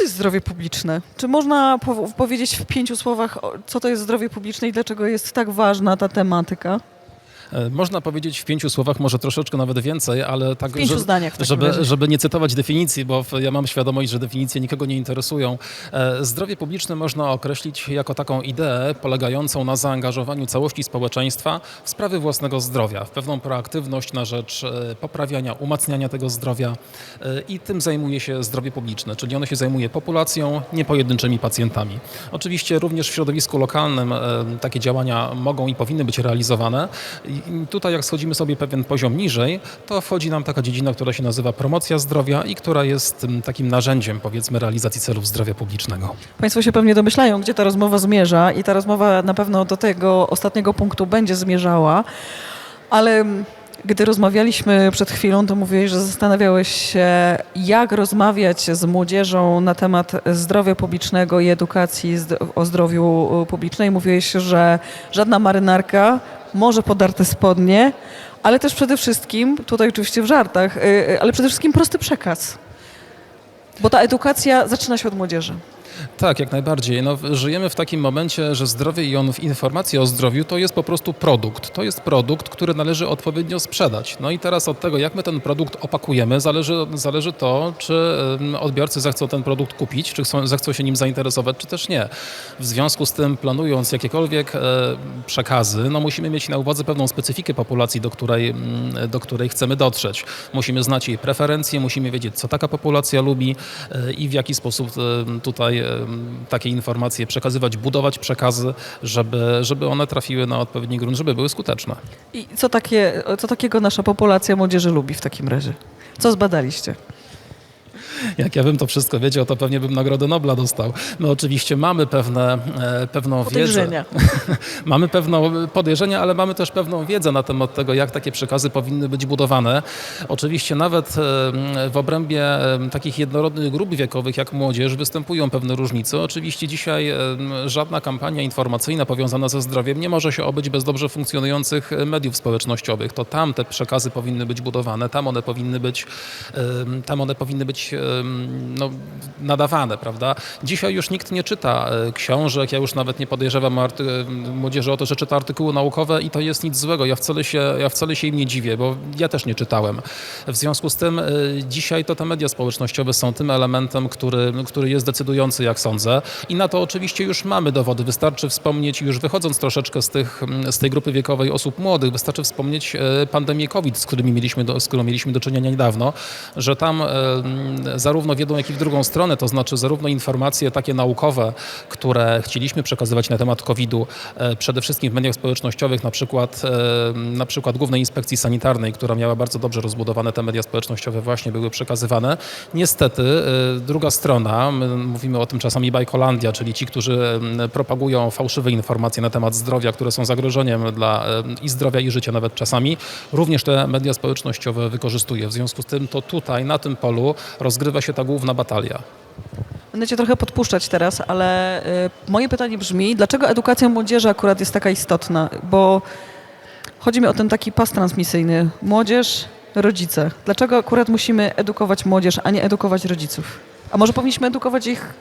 to jest zdrowie publiczne? Czy można po- powiedzieć w pięciu słowach, co to jest zdrowie publiczne i dlaczego jest tak ważna ta tematyka? E, Można powiedzieć w pięciu słowach, może troszeczkę nawet więcej, ale tak, żeby, razie. żeby nie cytować definicji, bo ja mam świadomość, że definicje nikogo nie interesują. E, Zdrowie publiczne można określić jako taką ideę polegającą na zaangażowaniu całości społeczeństwa w sprawy własnego zdrowia, w pewną proaktywność na rzecz e, poprawiania, umacniania tego zdrowia i tym zajmuje się zdrowie publiczne, czyli ono się zajmuje populacją, nie pojedynczymi pacjentami. Oczywiście również w środowisku lokalnym takie działania mogą i powinny być realizowane. Tutaj jak schodzimy sobie pewien poziom niżej, to wchodzi nam taka dziedzina, która się nazywa promocja zdrowia i która jest mm, takim narzędziem powiedzmy realizacji celów zdrowia publicznego. Państwo się pewnie domyślają, gdzie ta rozmowa zmierza i ta rozmowa na pewno do tego ostatniego punktu będzie zmierzała, ale mm, gdy rozmawialiśmy przed chwilą, to mówiłeś, że zastanawiałeś się, jak rozmawiać z młodzieżą na temat zdrowia publicznego i edukacji o zdrowiu publicznej. Mówiłeś, że żadna marynarka, może podarte spodnie, ale też przede wszystkim, tutaj oczywiście w żartach, y, y, ale przede wszystkim prosty przekaz. Bo ta edukacja zaczyna się od młodzieży. Tak, jak najbardziej. No, żyjemy w takim momencie, że zdrowie on, informacja o zdrowiu to jest po prostu produkt. To jest produkt, który należy odpowiednio sprzedać. No i teraz od tego, jak my ten produkt opakujemy, zależy, zależy to, czy odbiorcy zechcą ten produkt kupić, czy chcą, zechcą się nim zainteresować, czy też nie. W związku z tym, planując jakiekolwiek e, przekazy, no musimy mieć na uwadze pewną specyfikę populacji, do której, do której chcemy dotrzeć. Musimy znać jej preferencje, musimy wiedzieć, co taka populacja lubi e, i w jaki sposób e, tutaj takie informacje przekazywać, budować przekazy, żeby, żeby one trafiły na odpowiedni grunt, żeby były skuteczne. I co, takie, co takiego nasza populacja młodzieży lubi w takim razie? Co zbadaliście? Jak ja bym to wszystko wiedział, to pewnie bym Nagrodę Nobla dostał. My oczywiście mamy pewne, e, pewną wiedzę. Mamy pewną podejrzenia, ale mamy też pewną wiedzę na temat tego, jak takie przekazy powinny być budowane. Oczywiście nawet e, w obrębie e, takich jednorodnych grup wiekowych jak młodzież występują pewne różnice. Oczywiście dzisiaj żadna kampania informacyjna powiązana ze zdrowiem nie może się obyć bez dobrze funkcjonujących mediów społecznościowych. To tam te przekazy powinny być budowane, tam one powinny być, tam one powinny być no, nadawane, prawda? Dzisiaj już nikt nie czyta e, książek, ja już nawet nie podejrzewam młodzieży o to, że czyta artykuły naukowe i to jest nic złego. Ja wcale się, ja wcale się im nie dziwię, bo ja też nie czytałem. W związku z tym e, dzisiaj to te media społecznościowe są tym elementem, który, który jest decydujący, jak sądzę. I na to oczywiście już mamy dowody. Wystarczy wspomnieć, już wychodząc troszeczkę z, tych, z tej grupy wiekowej osób młodych, wystarczy wspomnieć e, pandemię COVID, z, którymi mieliśmy do, z którą mieliśmy do czynienia niedawno, że tam zarówno w jedną, jak i w drugą stronę, to znaczy zarówno informacje takie naukowe, które chcieliśmy przekazywać na temat COVID-u, e, przede wszystkim w mediach społecznościowych, na przykład, e, na przykład Głównej Inspekcji Sanitarnej, która miała bardzo dobrze rozbudowane te media społecznościowe, właśnie były przekazywane. Niestety e, druga strona, my mówimy o tym czasami Bajkolandia, czyli ci, którzy propagują fałszywe informacje na temat zdrowia, które są zagrożeniem dla i zdrowia, i życia nawet czasami, również te media społecznościowe wykorzystuje. W związku z tym to tutaj, na tym polu rozgrywa się ta główna batalia. Będę cię trochę podpuszczać teraz, ale y, moje pytanie brzmi, dlaczego edukacja młodzieży akurat jest taka istotna? Bo chodzi mi o ten taki pas transmisyjny. Młodzież, rodzice. Dlaczego akurat musimy edukować młodzież, a nie edukować rodziców? A może powinniśmy edukować ich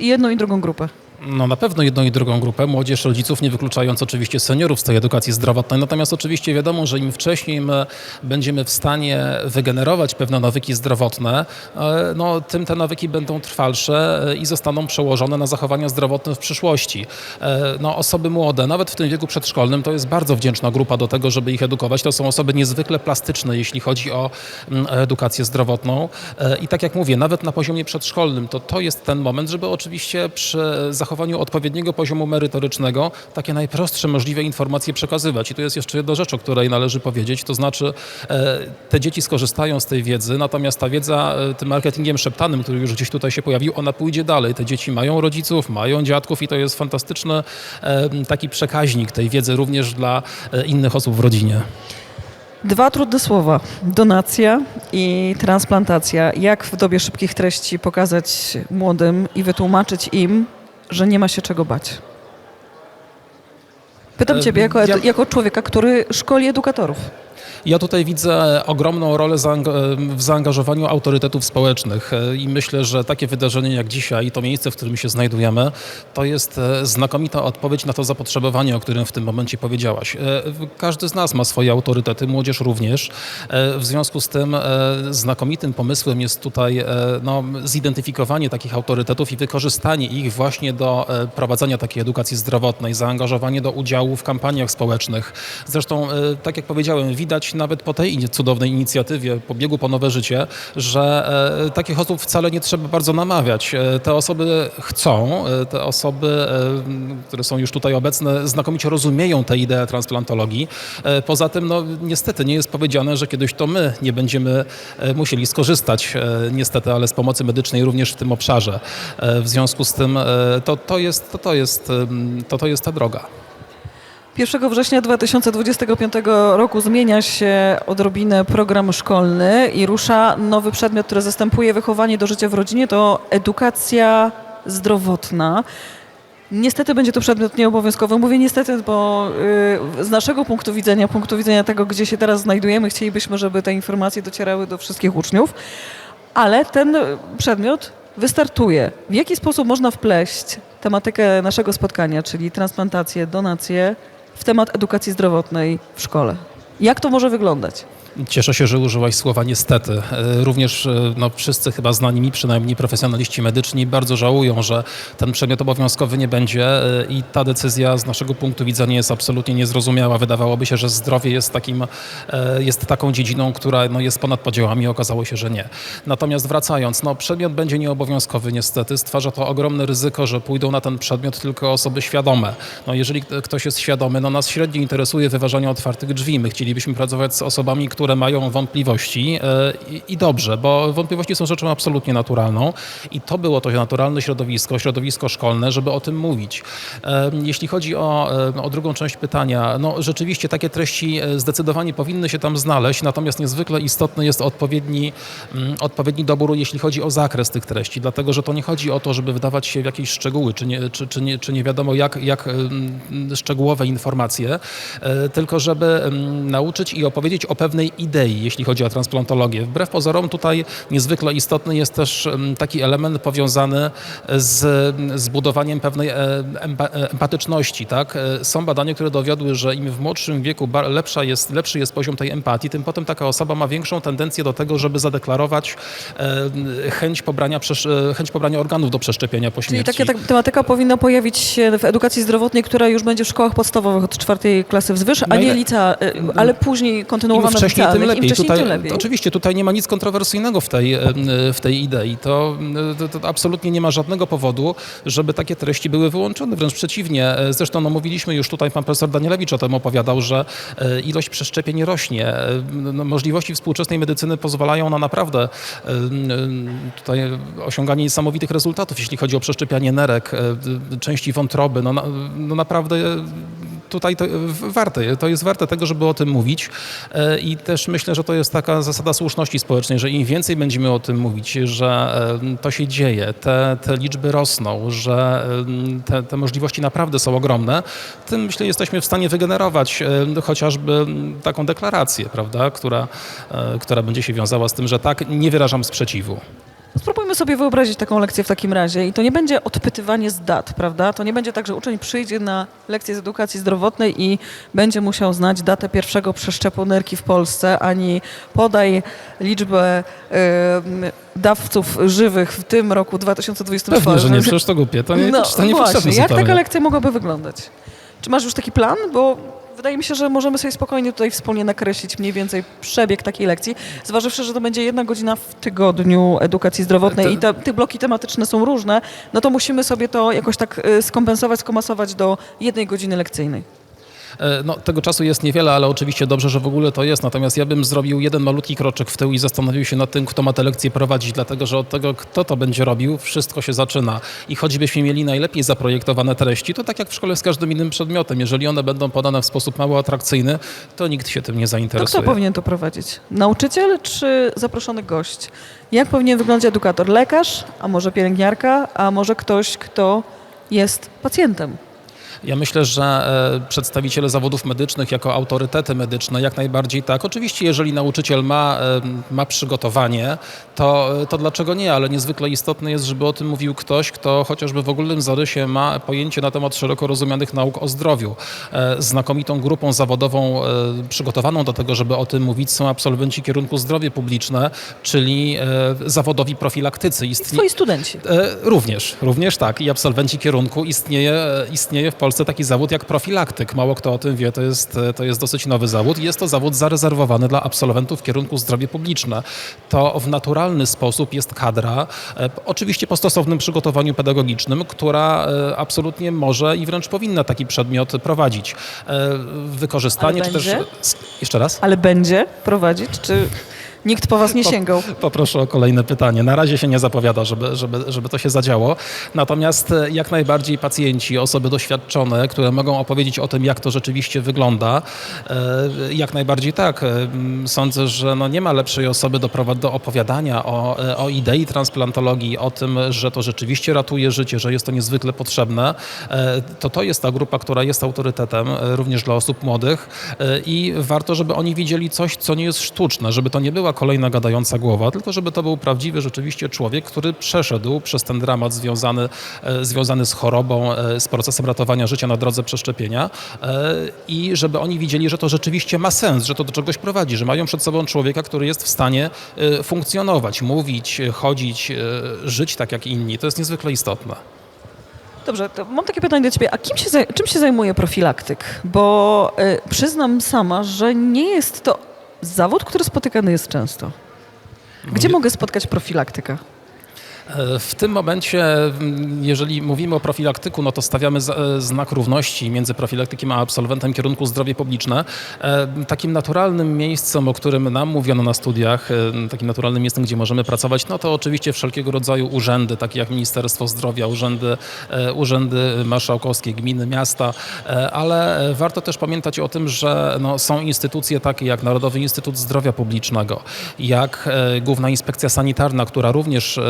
jedną i drugą grupę? No na pewno jedną i drugą grupę, młodzież, rodziców, nie wykluczając oczywiście seniorów z tej edukacji zdrowotnej. Natomiast oczywiście wiadomo, że im wcześniej my będziemy w stanie wygenerować pewne nawyki zdrowotne, e, no, tym te nawyki będą trwalsze e, i zostaną przełożone na zachowania zdrowotne w przyszłości. E, No, osoby młode, nawet w tym wieku przedszkolnym, to jest bardzo wdzięczna grupa do tego, żeby ich edukować. To są osoby niezwykle plastyczne, jeśli chodzi o mm, edukację zdrowotną. I tak jak mówię, nawet na poziomie przedszkolnym, to to jest ten moment, żeby oczywiście przy zachowaniu odpowiedniego poziomu merytorycznego takie najprostsze możliwe informacje przekazywać. I tu jest jeszcze jedna rzecz, o której należy powiedzieć, to znaczy e, te dzieci skorzystają z tej wiedzy, natomiast ta wiedza e, tym marketingiem szeptanym, który już gdzieś tutaj się pojawił, ona pójdzie dalej. Te dzieci mają rodziców, mają dziadków i to jest fantastyczny e, taki przekaźnik tej wiedzy również dla innych osób w rodzinie. Dwa trudne słowa. Donacja i transplantacja. Jak w dobie szybkich treści pokazać młodym i wytłumaczyć im, że nie ma się czego bać? Pytam E, ciebie jako, jako człowieka, który szkoli edukatorów. Ja tutaj widzę ogromną rolę w zaangażowaniu autorytetów społecznych e, i myślę, że takie wydarzenie jak dzisiaj, to miejsce, w którym się znajdujemy, to jest e, znakomita odpowiedź na to zapotrzebowanie, o którym w tym momencie powiedziałaś. E, Każdy z nas ma swoje autorytety, młodzież również. W związku z tym znakomitym pomysłem jest tutaj no, zidentyfikowanie takich autorytetów i wykorzystanie ich właśnie do prowadzenia takiej edukacji zdrowotnej, zaangażowanie do udziału w kampaniach społecznych. Zresztą, tak jak powiedziałem, widać nawet po tej cudownej inicjatywie, po biegu po nowe życie, że e, takich osób wcale nie trzeba bardzo namawiać. E, Te osoby chcą, e, te osoby, które są już tutaj obecne, znakomicie rozumieją tę ideę transplantologii. Poza tym, no niestety nie jest powiedziane, że kiedyś to my nie będziemy musieli skorzystać, niestety, ale z pomocy medycznej również w tym obszarze. W związku z tym to, to, jest, to, to, jest, to, to jest ta droga. 1 września 2025 roku zmienia się odrobinę program szkolny i rusza nowy przedmiot, który zastępuje wychowanie do życia w rodzinie, to edukacja zdrowotna. Niestety będzie to przedmiot nieobowiązkowy. Mówię niestety, bo y, z naszego punktu widzenia, punktu widzenia tego, gdzie się teraz znajdujemy, chcielibyśmy, żeby te informacje docierały do wszystkich uczniów, ale ten przedmiot wystartuje. W jaki sposób można wpleść tematykę naszego spotkania, czyli transplantację, donację, w temat edukacji zdrowotnej w szkole? Jak to może wyglądać? Cieszę się, że użyłaś słowa niestety. E, Również e, no, wszyscy chyba znani mi, przynajmniej profesjonaliści medyczni, bardzo żałują, że ten przedmiot obowiązkowy nie będzie e, i ta decyzja z naszego punktu widzenia jest absolutnie niezrozumiała. Wydawałoby się, że zdrowie jest, takim, jest taką dziedziną, która no, jest ponad podziałami, okazało się, że nie. Natomiast wracając, no, przedmiot będzie nieobowiązkowy niestety. Stwarza to ogromne ryzyko, że pójdą na ten przedmiot tylko osoby świadome. No, jeżeli ktoś jest świadomy, no, nas średnio interesuje wyważanie otwartych drzwi. My chcielibyśmy pracować z osobami, które mają wątpliwości e, i, dobrze, bo wątpliwości są rzeczą absolutnie naturalną i to było to naturalne środowisko, środowisko szkolne, żeby o tym mówić. E, Jeśli chodzi o, e, o drugą część pytania, no rzeczywiście takie treści zdecydowanie powinny się tam znaleźć, natomiast niezwykle istotny jest odpowiedni, mm, odpowiedni dobór, jeśli chodzi o zakres tych treści, dlatego że to nie chodzi o to, żeby wydawać się w jakieś szczegóły, czy nie, czy, czy nie, czy nie wiadomo jak, jak szczegółowe informacje, tylko żeby nauczyć i opowiedzieć o pewnej idei, jeśli chodzi o transplantologię. Wbrew pozorom tutaj niezwykle istotny jest też taki element powiązany z, z budowaniem pewnej e, e, empatyczności. Tak? E, Są badania, które dowiodły, że im w młodszym wieku lepsza jest, lepszy jest poziom tej empatii, tym potem taka osoba ma większą tendencję do tego, żeby zadeklarować chęć pobrania, chęć pobrania organów do przeszczepienia po Czyli śmierci. taka tak, tematyka powinna pojawić się w edukacji zdrowotnej, która już będzie w szkołach podstawowych od czwartej klasy wzwyż, a No nie licea, y, ale później Im kontynuowana w wcześniej, tym licealnych. lepiej. Im wcześniej, tutaj, tym lepiej. Oczywiście, tutaj nie ma nic kontrowersyjnego w tej, w tej idei. To, to, to absolutnie nie ma żadnego powodu, żeby takie treści były wyłączone. Wręcz przeciwnie. E, Zresztą no, mówiliśmy już tutaj, pan profesor Danielewicz o tym opowiadał, że e, ilość przeszczepień rośnie. E, no, Możliwości współczesnej medycyny pozwalają na naprawdę tutaj osiąganie niesamowitych rezultatów, jeśli chodzi o przeszczepianie nerek, części wątroby. No, na, no naprawdę tutaj to warte, to jest warte tego, żeby o tym mówić E, i też myślę, że to jest taka zasada słuszności społecznej, że im więcej będziemy o tym mówić, że e, to się dzieje, te, te liczby rosną, że e, te, te możliwości naprawdę są ogromne, tym myślę jesteśmy w stanie wygenerować chociażby taką deklarację, prawda, która, która będzie się wiązała z tym, że tak, nie wyrażam sprzeciwu. Spróbujmy sobie wyobrazić taką lekcję w takim razie i to nie będzie odpytywanie z dat, prawda? To nie będzie tak, że uczeń przyjdzie na lekcję z edukacji zdrowotnej i będzie musiał znać datę pierwszego przeszczepu nerki w Polsce, ani podaj liczbę dawców żywych w tym roku 2024. Pewnie, że nie, przecież to głupie, to nie, no, to nie właśnie, jak taka lekcja mogłaby wyglądać? Czy masz już taki plan? Bo wydaje mi się, że możemy sobie spokojnie tutaj wspólnie nakreślić mniej więcej przebieg takiej lekcji, zważywszy, że to będzie jedna godzina w tygodniu edukacji zdrowotnej To- i te, te bloki tematyczne są różne, no to musimy sobie to jakoś tak y, skompensować, skomasować do jednej godziny lekcyjnej. E, No, tego czasu jest niewiele, ale oczywiście dobrze, że w ogóle to jest. Natomiast ja bym zrobił jeden malutki kroczek w tył i zastanowił się nad tym, kto ma tę lekcję prowadzić, dlatego że od tego, kto to będzie robił, wszystko się zaczyna. I choćbyśmy mieli najlepiej zaprojektowane treści, to tak jak w szkole z każdym innym przedmiotem, jeżeli one będą podane w sposób mało atrakcyjny, to nikt się tym nie To zainteresuje. kto powinien to prowadzić? Nauczyciel czy zaproszony gość? Jak powinien wyglądać edukator? Lekarz, a może pielęgniarka, a może ktoś, kto jest pacjentem? Ja myślę, że e, przedstawiciele zawodów medycznych jako autorytety medyczne jak najbardziej tak. Oczywiście, jeżeli nauczyciel ma, e, ma przygotowanie, to, to dlaczego nie, ale niezwykle istotne jest, żeby o tym mówił ktoś, kto chociażby w ogólnym zarysie ma pojęcie na temat szeroko rozumianych nauk o zdrowiu. E, Znakomitą grupą zawodową e, przygotowaną do tego, żeby o tym mówić są absolwenci kierunku zdrowie publiczne, czyli e, zawodowi profilaktycy. Istnie- Twoi studenci. E, Również, również tak. I absolwenci kierunku istnieje, istnieje w Polsce taki zawód jak profilaktyk. Mało kto o tym wie, to jest, to jest dosyć nowy zawód. Jest to zawód zarezerwowany dla absolwentów kierunku zdrowie publiczne. To w naturalny sposób jest kadra, e, oczywiście po stosownym przygotowaniu pedagogicznym, która e, absolutnie może i wręcz powinna taki przedmiot prowadzić. E, Wykorzystanie czy też... Jeszcze raz? Ale będzie prowadzić, czy nikt po was nie sięgał? Poproszę o kolejne pytanie. Na razie się nie zapowiada, żeby, żeby, żeby to się zadziało. Natomiast e, jak najbardziej pacjenci, osoby doświadczone, które mogą opowiedzieć o tym, jak to rzeczywiście wygląda, e, jak najbardziej tak. E, Sądzę, że no nie ma lepszej osoby do, do opowiadania o, o idei transplantologii, o tym, że to rzeczywiście ratuje życie, że jest to niezwykle potrzebne. To to jest ta grupa, która jest autorytetem również dla osób młodych i warto, żeby oni widzieli coś, co nie jest sztuczne, żeby to nie była kolejna gadająca głowa, tylko żeby to był prawdziwy rzeczywiście człowiek, który przeszedł przez ten dramat związany, e, związany z chorobą, e, z procesem ratowania życia na drodze przeszczepienia e, i żeby oni widzieli, że to rzeczywiście ma sens, że to do czegoś prowadzi, że mają przed sobą człowieka, który jest w stanie funkcjonować, mówić, chodzić, żyć tak jak inni. To jest niezwykle istotne. Dobrze, mam takie pytanie do ciebie. A kim się, czym się zajmuje profilaktyk? Bo y, przyznam sama, że nie jest to zawód, który spotykany jest często. Gdzie mogę spotkać profilaktyka? E, W tym momencie, jeżeli mówimy o profilaktyku, no to stawiamy e, znak równości między profilaktykiem a absolwentem kierunku zdrowie publiczne. E, Takim naturalnym miejscem, o którym nam mówiono na studiach, takim naturalnym miejscem, gdzie możemy pracować, no to oczywiście wszelkiego rodzaju urzędy, takie jak Ministerstwo Zdrowia, urzędy, urzędy marszałkowskie, gminy, miasta, ale warto też pamiętać o tym, że no, są instytucje takie jak Narodowy Instytut Zdrowia Publicznego, jak Główna Inspekcja Sanitarna, która również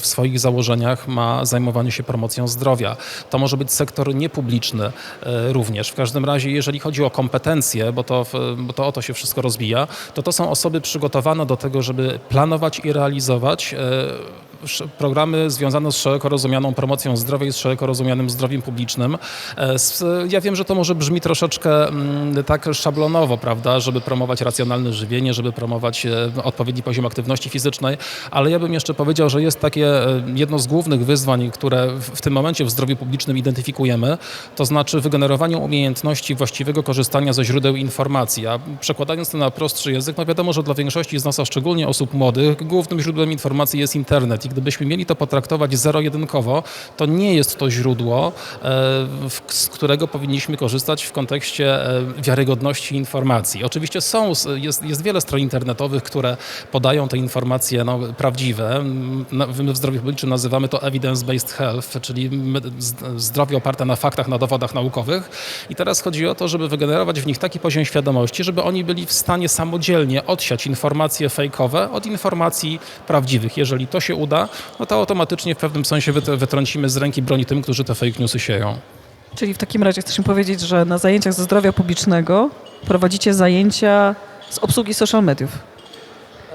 w swoich założeniach ma zajmowanie się promocją zdrowia. To może być sektor niepubliczny e, również. W każdym razie, jeżeli chodzi o kompetencje, bo to, bo to o to się wszystko rozwija, to to są osoby przygotowane do tego, żeby planować i realizować e, programy związane z szeroko rozumianą promocją zdrowia i z szeroko rozumianym zdrowiem publicznym. E, Ja wiem, że to może brzmi troszeczkę mm, tak szablonowo, prawda, żeby promować racjonalne żywienie, żeby promować e, odpowiedni poziom aktywności fizycznej, ale ja bym jeszcze powiedział, że jest takie e, jedno z głównych wyzwań, które w tym momencie w zdrowiu publicznym identyfikujemy, to znaczy wygenerowanie umiejętności właściwego korzystania ze źródeł informacji. A przekładając to na prostszy język, no wiadomo, że dla większości z nas, a szczególnie osób młodych, głównym źródłem informacji jest internet. I gdybyśmy mieli to potraktować zero-jedynkowo, to nie jest to źródło, e, z którego powinniśmy korzystać w kontekście e, wiarygodności informacji. Oczywiście są, jest, jest wiele stron internetowych, które podają te informacje no, prawdziwe. My w zdrowiu publicznym nazywamy to evidence-based health, czyli zdrowie oparte na faktach, na dowodach naukowych. I teraz chodzi o to, żeby wygenerować w nich taki poziom świadomości, żeby oni byli w stanie samodzielnie odsiać informacje fejkowe od informacji prawdziwych. Jeżeli to się uda, no to automatycznie w pewnym sensie wyt- wytrącimy z ręki broni tym, którzy te fake newsy sieją. Czyli w takim razie chcesz mi powiedzieć, że na zajęciach ze zdrowia publicznego prowadzicie zajęcia z obsługi social mediów.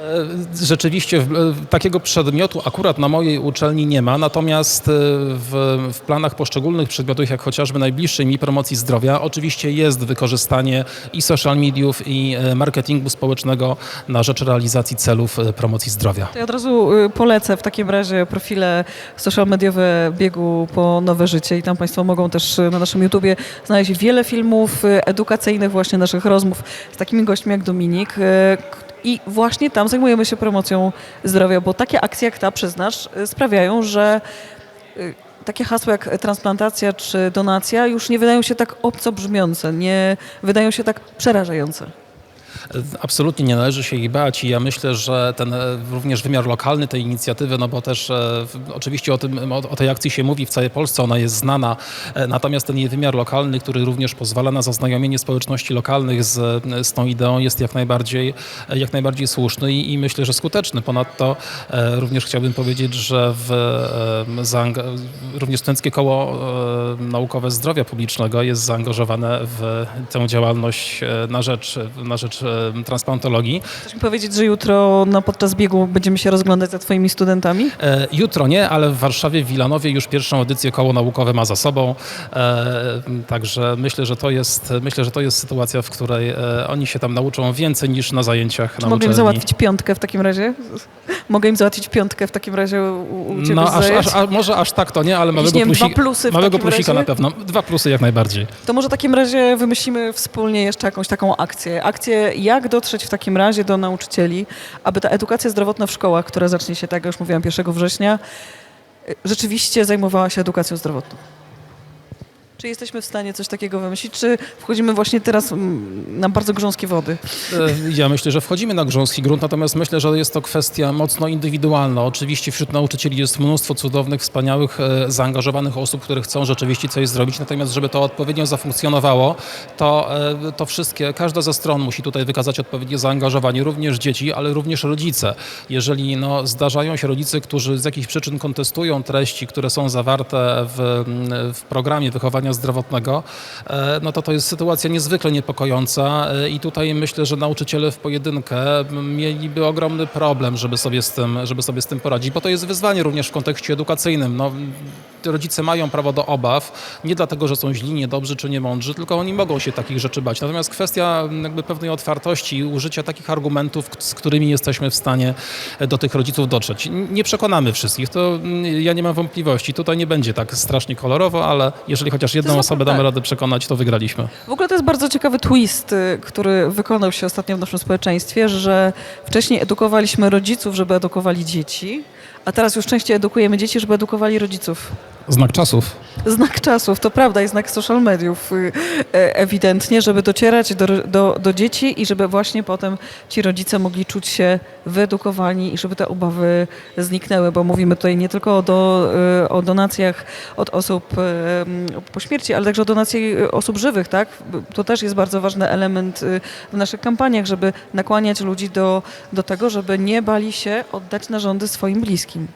E, Rzeczywiście takiego przedmiotu akurat na mojej uczelni nie ma, natomiast e, w, w planach poszczególnych przedmiotów, jak chociażby najbliższej mi promocji zdrowia, oczywiście jest wykorzystanie i social mediów, i e, marketingu społecznego na rzecz realizacji celów promocji zdrowia. To ja od razu y, polecę w takim razie profile social mediowe biegu po nowe życie i tam Państwo mogą też y, na naszym YouTubie znaleźć wiele filmów y, edukacyjnych, właśnie naszych rozmów z takimi gośćmi jak Dominik. I właśnie tam zajmujemy się promocją zdrowia, bo takie akcje jak ta, przyznasz, y, sprawiają, że y, takie hasła jak transplantacja czy donacja już nie wydają się tak obco brzmiące, nie wydają się tak przerażające. Absolutnie nie należy się ich bać i ja myślę, że ten e, również wymiar lokalny tej inicjatywy, no bo też e, oczywiście o, tym, o, o tej akcji się mówi w całej Polsce, ona jest znana, e, natomiast ten jej wymiar lokalny, który również pozwala na zaznajomienie społeczności lokalnych z, z tą ideą jest jak najbardziej, jak najbardziej słuszny i, i myślę, że skuteczny. Ponadto również chciałbym powiedzieć, że w, również Studenckie Koło Naukowe Zdrowia Publicznego jest zaangażowane w tę działalność na rzecz, na rzecz e, transplantologii. Chcesz mi powiedzieć, że jutro na podczas biegu będziemy się rozglądać za twoimi studentami? E, Jutro nie, ale w Warszawie, w Wilanowie już pierwszą edycję koło naukowe ma za sobą. E, Także myślę, że to jest, myślę, że to jest sytuacja, w której e, oni się tam nauczą więcej niż na zajęciach Czy na mogę im załatwić piątkę w takim razie? Mogę im załatwić piątkę w takim razie u, u ciebie No, aż, aż, a, może aż tak to nie, ale małego, nie małego plusika razie? na pewno. Dwa plusy jak najbardziej. To może w takim razie wymyślimy wspólnie jeszcze jakąś taką akcję. Akcję, jak dotrzeć w takim razie do nauczycieli, aby ta edukacja zdrowotna w szkołach, która zacznie się, tak jak już mówiłam, 1 września, y, rzeczywiście zajmowała się edukacją zdrowotną. Czy jesteśmy w stanie coś takiego wymyślić, czy wchodzimy właśnie teraz mm, na bardzo grząskie wody? E, Ja myślę, że wchodzimy na grząski grunt, natomiast myślę, że jest to kwestia mocno indywidualna. Oczywiście wśród nauczycieli jest mnóstwo cudownych, wspaniałych, e, zaangażowanych osób, które chcą rzeczywiście coś zrobić, natomiast żeby to odpowiednio zafunkcjonowało, to, e, to wszystkie, każda ze stron musi tutaj wykazać odpowiednie zaangażowanie, również dzieci, ale również rodzice. Jeżeli no, zdarzają się rodzice, którzy z jakichś przyczyn kontestują treści, które są zawarte w, w programie wychowania zdrowotnego, e, no to to jest sytuacja niezwykle niepokojąca e, i tutaj myślę, że nauczyciele w pojedynkę mieliby ogromny problem, żeby sobie z tym, żeby sobie z tym poradzić, bo to jest wyzwanie również w kontekście edukacyjnym. No, rodzice mają prawo do obaw, nie dlatego, że są źli, niedobrzy czy niemądrzy, tylko oni mogą się takich rzeczy bać. Natomiast kwestia jakby pewnej otwartości i użycia takich argumentów, z którymi jesteśmy w stanie do tych rodziców dotrzeć. Nie przekonamy wszystkich, to ja nie mam wątpliwości. Tutaj nie będzie tak strasznie kolorowo, ale jeżeli chociaż jedną osobę damy tak. radę przekonać, to wygraliśmy. W ogóle to jest bardzo ciekawy twist, y, który wykonał się ostatnio w naszym społeczeństwie, że wcześniej edukowaliśmy rodziców, żeby edukowali dzieci, a teraz już częściej edukujemy dzieci, żeby edukowali rodziców. Znak czasów. Znak czasów, to prawda, i znak social mediów y, e, ewidentnie, żeby docierać do, do, do dzieci i żeby właśnie potem ci rodzice mogli czuć się wyedukowani i żeby te obawy zniknęły, bo mówimy tutaj nie tylko o, do, y, o donacjach od osób y, po śmierci, ale także o donacji osób żywych, tak? To też jest bardzo ważny element w naszych kampaniach, żeby nakłaniać ludzi do, do tego, żeby nie bali się oddać narządy swoim bliskim.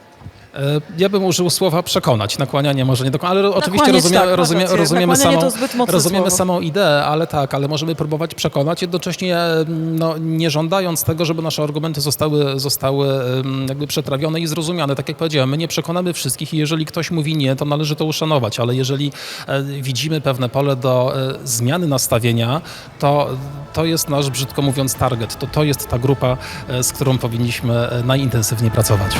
E, Ja bym użył słowa przekonać, nakłanianie może nie do ale oczywiście rozumie, tak, rozumie, rozumiemy, samą, rozumiemy słowo. samą ideę, ale tak, ale możemy próbować przekonać, jednocześnie mm, no, nie żądając tego, żeby nasze argumenty zostały, zostały jakby przetrawione i zrozumiane. Tak jak powiedziałem, my nie przekonamy wszystkich i jeżeli ktoś mówi nie, to należy to uszanować, ale jeżeli e, widzimy pewne pole do e, zmiany nastawienia, to to jest nasz, brzydko mówiąc, target. To, to jest ta grupa, e, z którą powinniśmy e, najintensywniej pracować.